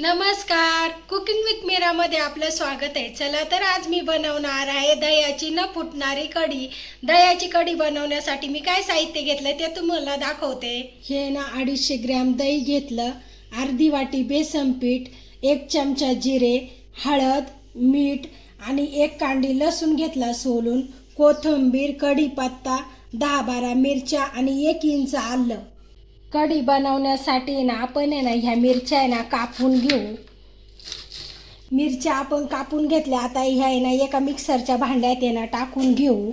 नमस्कार. Cooking with मीरामध्ये आपलं स्वागत आहे. चला तर आज मी बनवणार आहे दह्याची न फुटणारी कढी. दह्याची कढी बनवण्यासाठी मी काय साहित्य घेतलं ते तुम्हाला दाखवते. हे ना अडीचशे ग्रॅम दही घेतलं. अर्धी वाटी बेसन पीठ एक चमचा जिरे हळद मीठ आणि एक कांडी लसूण घेतला सोलून. कोथिंबीर कढीपत्ता दहा बारा मिरच्या आणि एक इंच आलं. कढी बनवण्यासाठी ना आपण आहे ना ह्या मिरच्या आहे ना कापून घेऊ. मिरच्या आपण कापून घेतल्या आता ह्या आहे ना एका मिक्सरच्या भांड्यात आहे ना टाकून घेऊ.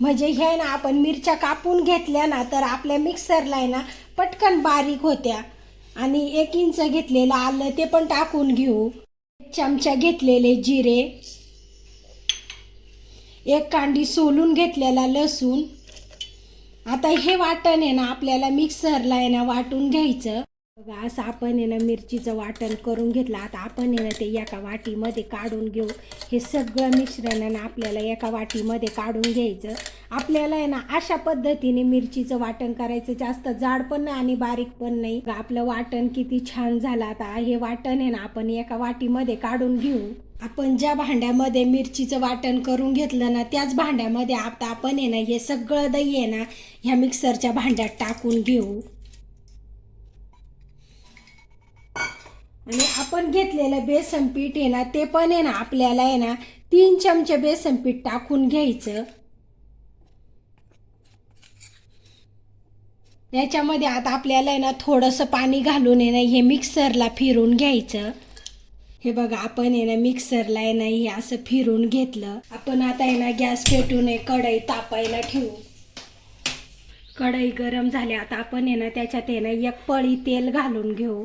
म्हणजे ह्या आहे ना आपण मिरच्या कापून घेतल्या ना तर आपल्या मिक्सरला आहे ना पटकन बारीक होत्या. आणि एक इंच घेतलेलं आलं ते पण टाकून घेऊ. एक चमचा घेतलेले जिरे. एक कांडी सोलून घेतलेला लसूण. आता हे वाटण आहे ना आपल्याला मिक्सरला आहे ना वाटून घ्यायचं. बघा असं आपण आहे ना मिरचीचं वाटण करून घेतलं. आता आपण आहे ना ते एका वाटीमध्ये काढून घेऊ. हे सगळं मिश्रण आहे ना आपल्याला एका वाटीमध्ये काढून घ्यायचं. आपल्याला आहे ना अशा पद्धतीने मिरचीचं वाटण करायचं. जास्त जाड पण नाही आणि बारीक पण नाही. आपलं वाटण किती छान झालं. आता हे वाटण आहे ना आपण एका वाटीमध्ये काढून घेऊ. आपण ज्या भांड्यामध्ये मिरचीचं वाटण करून घेतलं ना त्याच भांड्यामध्ये आता आपण आहे ना हे सगळं दही आहे ना ह्या मिक्सरच्या भांड्यात टाकून घेऊ. आणि आपण घेतलेलं बेसन पीठ आहे ना ते पण आहे ना आपल्याला आहे ना तीन चमचे बेसन पीठ टाकून घ्यायचं. याच्यामध्ये आता आपल्याला आहे ना थोडंसं पाणी घालून आहे ना हे मिक्सरला फिरून घ्यायचं. हे बघा आपण आहे ना मिक्सरला आहे ना हे असं फिरून घेतलं. आपण आता आहे ना गॅस पेटून आहे कढई तापायला ठेवू. कढई गरम झाली आता आपण आहे ना त्याच्यात आहे ना एक पळी तेल घालून घेऊ.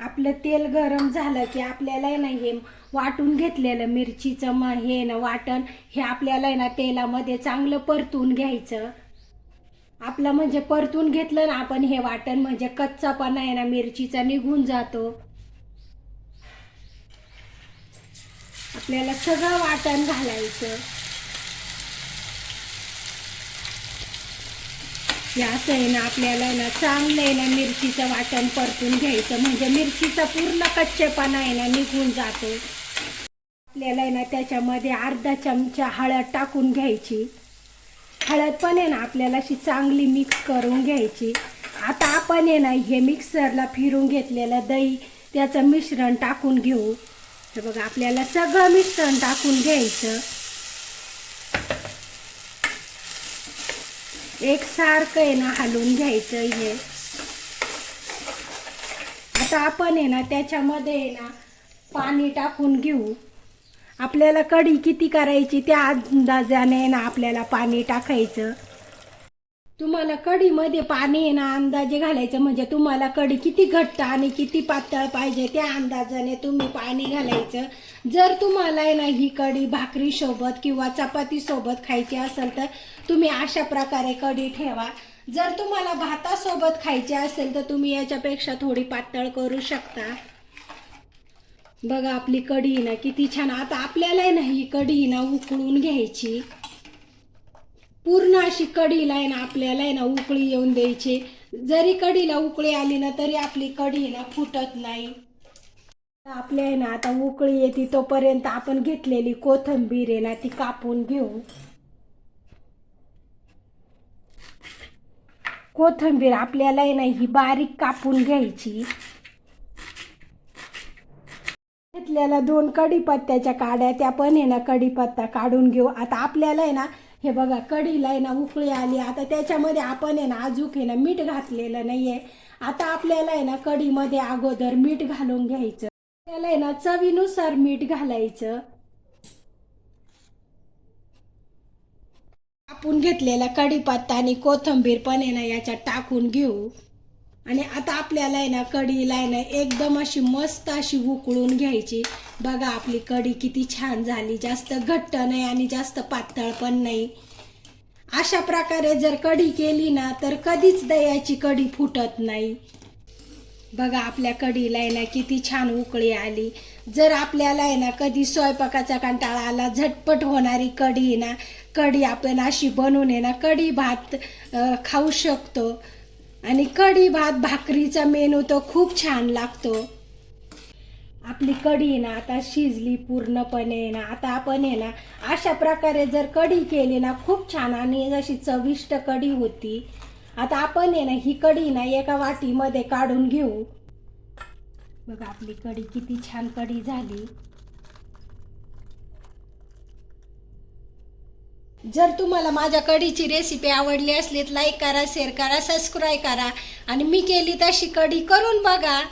आपलं तेल गरम झालं की आपल्याला आहे ना हे वाटून घेतलेलं मिरचीचं मग हे ना वाटण हे आपल्याला आहे ना तेलामध्ये चांगलं परतून घ्यायचं. आपलं म्हणजे परतून घेतलं ना आपण हे वाटण म्हणजे कच्चापणा आहे ना मिरचीचा निघून जातो. आपल्याला सगळं वाटण घालायचं. हे असं आहे ना आपल्याला ना चांगलं आहे ना मिरचीचं वाटण परतून घ्यायचं. म्हणजे मिरचीचा पूर्ण कच्चेपणा आहे ना निघून जातो. आपल्याला आहे ना त्याच्यामध्ये अर्धा चमचा हळद टाकून घ्यायची. हळद पण आहे ना आपल्याला अशी चांगली मिक्स करून घ्यायची. आता आपण आहे ना हे मिक्सरला फिरून घेतलेलं दही त्याचं मिश्रण टाकून घेऊ. हे बघा आपल्याला सगळं मिश्रण टाकून घ्यायचं. एक सारखं आहे ना हलवून घ्यायचं हे. आता आपण आहे ना त्याच्यामध्ये आहे ना पाणी टाकून घेऊ. आपल्याला कढी किती करायची त्या अंदाजाने ना आपल्याला पाणी टाकायचं. तुम्हाला कढीमध्ये पाणी आहे ना अंदाजे घालायचं म्हणजे तुम्हाला कढी किती घट्ट आणि किती पातळ पाहिजे त्या अंदाजाने तुम्ही पाणी घालायचं. जर तुम्हाला आहे ना ही कढी भाकरीसोबत किंवा चपातीसोबत खायची असेल तर तुम्ही अशा प्रकारे कढी ठेवा. जर तुम्हाला भातासोबत खायची असेल तर तुम्ही याच्यापेक्षा थोडी पातळ करू शकता. बघा आपली कढी ना किती छान. आता आपल्याला आहे ना ही कढी ना उकळून घ्यायची. पूर्ण अशी कढीला आहे ना आपल्याला आहे ना उकळी येऊन द्यायची. जरी कढीला उकळी आली ना तरी आपली कढी ना फुटत नाही. आपल्या आहे ना आता उकळी येते तोपर्यंत आपण घेतलेली कोथंबीर आहे ना ती कापून घेऊ. कोथंबीर आपल्याला आहे ना ही बारीक कापून घ्यायची. घेतलेल्या दोन कढीपत्त्याच्या काड्या त्या पण आहे ना कढीपत्ता काढून घेऊ. आता आपल्याला आहे ना हे बघा कढीला आहे ना उकळी आली. आता त्याच्यामध्ये आपण आहे ना अजूक आहे ना मीठ घातलेलं नाही आहे आता आपल्याला आहे ना कढीमध्ये अगोदर मीठ घालून घ्यायचं. त्याला आहे ना चवीनुसार मीठ घालायचं. आपण घेतलेला कढीपत्ता आणि कोथिंबीर पण आहे ना याच्यात टाकून घेऊ. आणि आता आपल्याला आहे ना कढीला आहे ना एकदम अशी मस्त अशी उकळून घ्यायची. बघा आपली कढी किती छान झाली. जास्त घट्ट नाही आणि जास्त पातळ पण नाही. अशा प्रकारे जर कढी केली ना तर कधीच दह्याची कढी फुटत नाही. बघा आपल्या कढीला आहे ना किती छान उकळी आली. जर आपल्याला आहे ना कधी स्वयंपाकाचा कंटाळा आला झटपट होणारी कढी आहे ना कढी आपण अशी बनवून आहे ना कढी भात खाऊ शकतो. आणि कढी भात भाकरीचा मेनू तो खूप छान लागतो. आपली कढी ना आता शिजली पूर्णपणे ना आता आपण आहे ना अशा प्रकारे जर कढी केली ना खूप छान आणि अशी चविष्ट कढी होती. आता आपण आहे ना ही कढी ना एका वाटीमध्ये काढून घेऊ. बघा आपली कढी किती छान कढी झाली. जर तुम्हाला माझ्या कढीची रेसिपी आवडली असली तर लाईक करा शेअर करा सबस्क्राईब करा. आणि मी केली तशी कढी करून बघा.